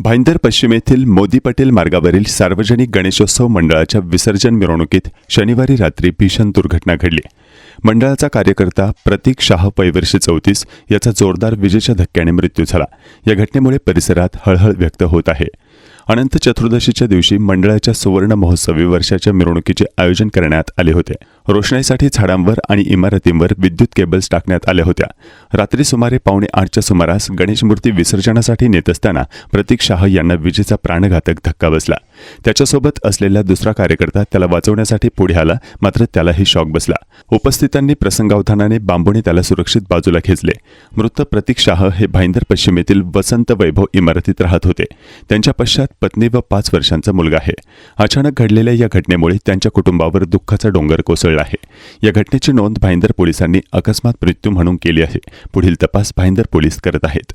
भाईंदर पश्चिमेतील मोदी पटेल मार्गावरील सार्वजनिक गणेशोत्सव मंडळाच्या विसर्जन मिरवणुकीत शनिवारी रात्री भीषण दुर्घटना घडली. मंडळाचा कार्यकर्ता प्रतीक शाह पैवर्षी चौतीस याचा जोरदार विजेच्या धक्क्याने मृत्यू झाला. या घटनेमुळे परिसरात हळहळ व्यक्त होत आहे. अनंत चतुर्दशीच्या दिवशी मंडळाच्या सुवर्ण महोत्सवी वर्षाच्या मिरवणुकीचे आयोजन करण्यात आले होते. रोषणाईसाठी झाडांवर आणि इमारतींवर विद्युत केबल्स टाकण्यात आल्या होत्या. रात्री सुमारे पावणे आठच्या सुमारास गणेश मूर्ती विसर्जनासाठी नेत असताना प्रतीक शाह यांना विजेचा प्राणघातक धक्का बसला. त्याच्यासोबत असलेला दुसरा कार्यकर्ता त्याला वाचवण्यासाठी पुढे आला मात्र त्यालाही शॉक बसला. उपस्थितांनी प्रसंगावधानाने बांबूने त्याला सुरक्षित बाजूला खेचले. मृत प्रतीक शाह हे भाईंदर पश्चिमेतील वसंत वैभव इमारतीत राहत होते. त्यांच्या पश्चात पत्नी व पाच वर्षांचा मुलगा आहे. अचानक घडलेल्या या घटनेमुळे त्यांच्या कुटुंबावर दुःखाचा डोंगर कोसळला आहे. या घटनेची नोंद भाईंदर पोलिसांनी अकस्मात मृत्यू म्हणून केली आहे. पुढील तपास भाईंदर पोलीस करत आहेत.